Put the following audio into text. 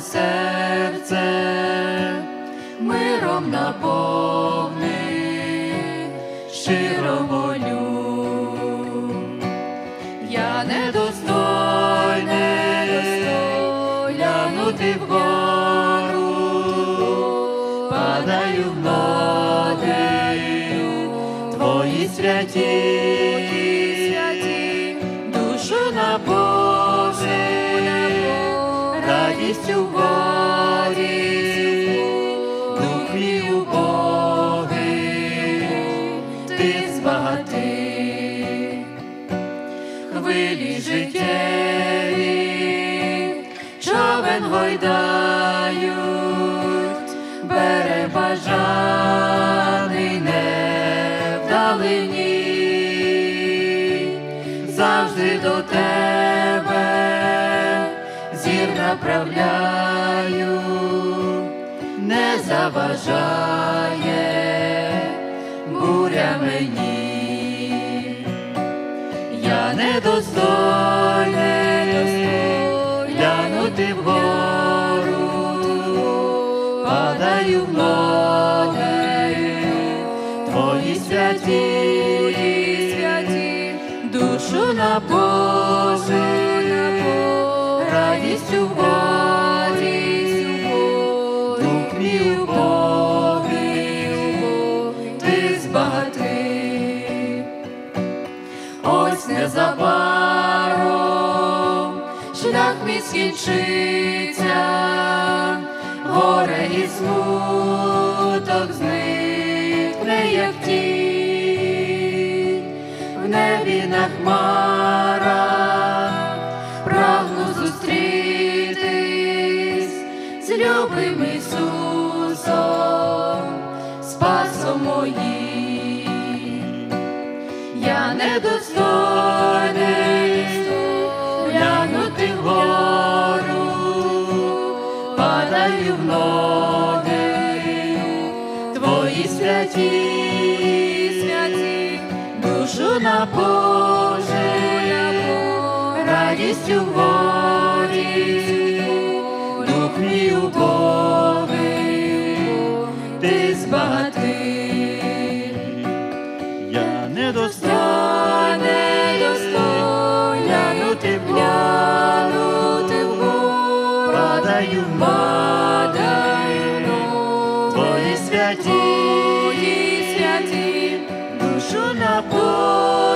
серце миром наповни, щиро молю. Я недостойний глянути вгору, падаю в ноги твої святі, горі, дух мій убогий, ти збагати. Хвилі життєві, човен гойдають, бере бажаний не вдалині, завжди до тебе зір направляю, не заважає буря мені. Я недостойний глянути вгору, падаю в ноги, твої святі, святі, душу наповни, шлях мій скінчиться, горе і смуток зникне, як тінь, в небі на хмарах прагну зустрітись з любим Ісусом, спасом моїм. Я недостойний падаю в ноги, твої святі, святі, душу напоже, радістю в горі, дух мій убогий, ти збагатий. Я недостойний, недостойний глянути глянути вгору, падаю в падаю твої святі, святі, душу напошу,